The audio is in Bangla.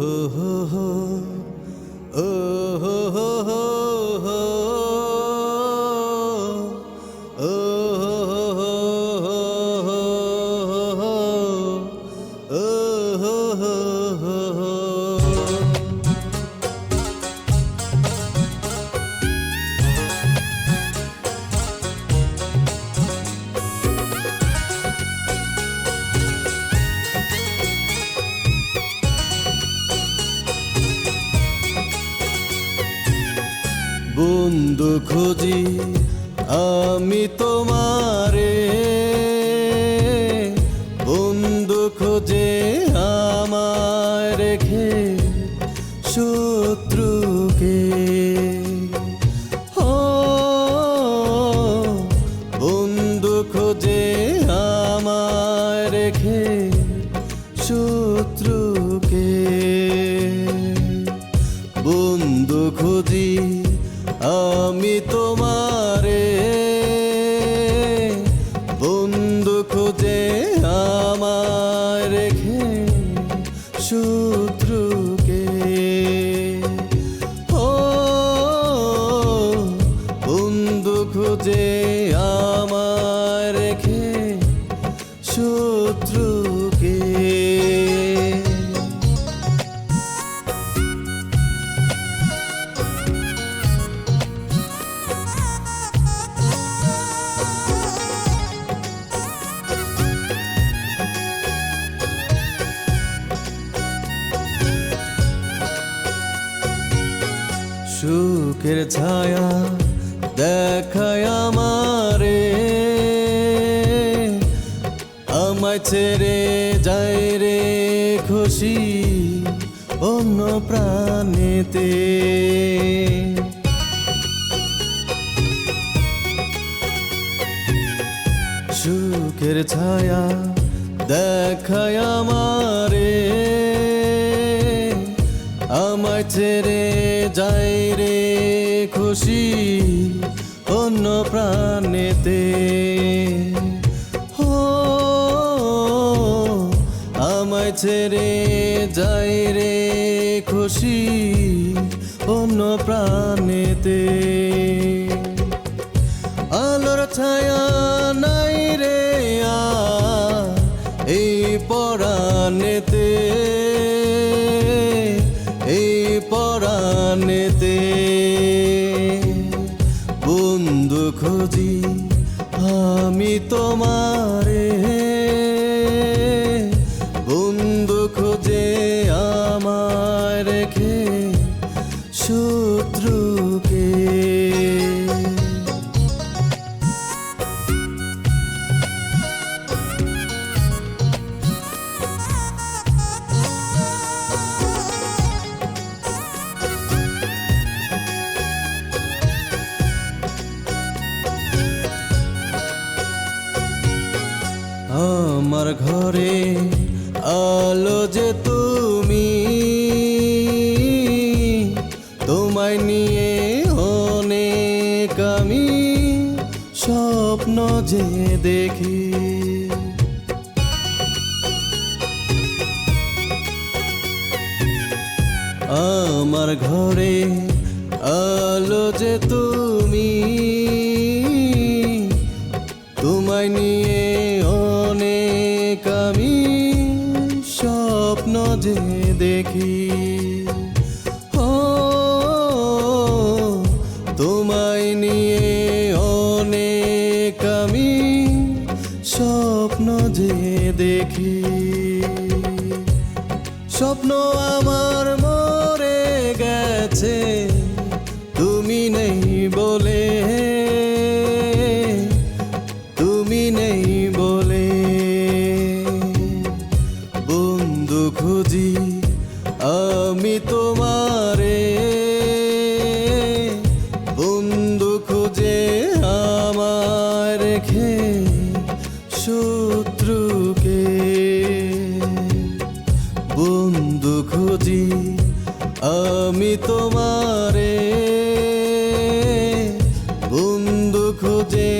হো হো হো ও বন্ধু খুঁজি, আমি তোমারে। বন্ধু খোঁজে আমায় রেখে শত্রুকে। ও, বন্ধু খোঁজে আমায় রেখে শত্রুকে। বন্ধু খুঁজি আমি তোমারে বন্ধু খুঁজে আমায় রেখে শত্রুকে। ও বন্ধু খুঁজে আমায় রেখে শত্রুকে সুখের ছায়া দেখায় আমারে। আমায় ছেড়ে যায় রে খুশি অন্য প্রাণেতে। সুখের ছায়া দেখায় আমারে। আমায় ছেড়ে যাই রে খুশি অন্য প্রাণেতে। ও, আমায় ছেড়ে যাই রে খুশি অন্য প্রাণেতে। আলোর ছায়া নাই রে এই পরাণেতে বন্ধু খুঁজি আমি তোমারে। বন্ধু খুঁজে আমার রেখে শত্রুকে ঘরে আলো যে তুমি, তোমায় নিয়ে অনেক আমি স্বপ্ন যে দেখি। আমার ঘরে আলো যে তুমি, তোমায় নিয়ে যে দেখি। ও, তোমায় নিয়ে অনেক আমি স্বপ্ন যে দেখি। স্বপ্ন আমার মরে গেছে, তুমি নেই বলে বন্ধু খুঁজি আমি তোমারে। বন্ধু খুঁজে